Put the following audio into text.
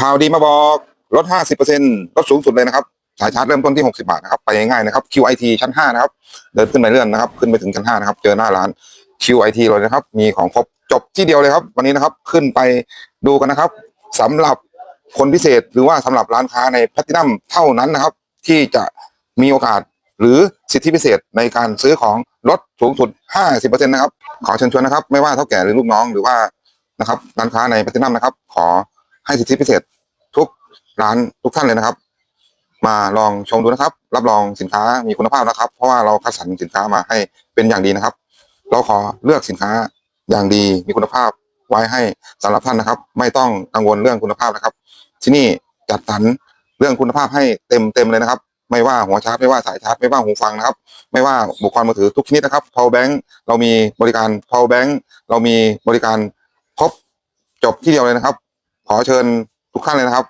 ข่าวดีมาบอกลด 50%ลดสูงสุดเลยนะครับ สายชาร์จเริ่มต้นที่ 60 บาทนะครับ ไปง่ายๆนะครับ QIT ชั้น 5 นะครับ เดินขึ้นไปเรื่อนนะครับ ขึ้นไปถึงชั้น 5 นะครับ เจอหน้าร้าน QIT เลยนะครับ มีของครบจบที่เดียวเลยครับ วันนี้นะครับ ขึ้นไปดูกันนะครับสำหรับคนพิเศษหรือว่าสำหรับร้านค้าในแพลตินัมเท่านั้นนะครับ ที่จะมีโอกาสหรือสิทธิพิเศษในการซื้อของลดสูงสุด 50%นะครับ ขอเชิญชวนนะครับ ไม่ว่าเท่าแก่หรือลูกน้องหรือว่านะครับร้านค้าในแพลตินัมนะครับ ขอ ให้สิทธิพิเศษทุกร้านทุกท่านเลยนะครับ มาลองชมดูนะครับ รับรองสินค้ามีคุณภาพนะครับ เพราะว่าเราคัดสรรสินค้ามาให้เป็นอย่างดีนะครับ เราขอเลือกสินค้าอย่างดีมีคุณภาพไว้ให้สำหรับท่านนะครับ ไม่ต้องกังวลเรื่องคุณภาพนะครับ ที่นี่จัดสรรเรื่องคุณภาพให้เต็มเต็มเลยนะครับ ไม่ว่าหัวชาร์จไม่ว่าสายชาร์จไม่ว่าหูฟังนะครับ ไม่ว่าบุคคลมือถือทุกชนิดนะครับ power bank เรามีบริการ power bank เรามีบริการครบจบที่เดียวเลยนะครับ ขอเชิญทุกท่านเลยนะครับ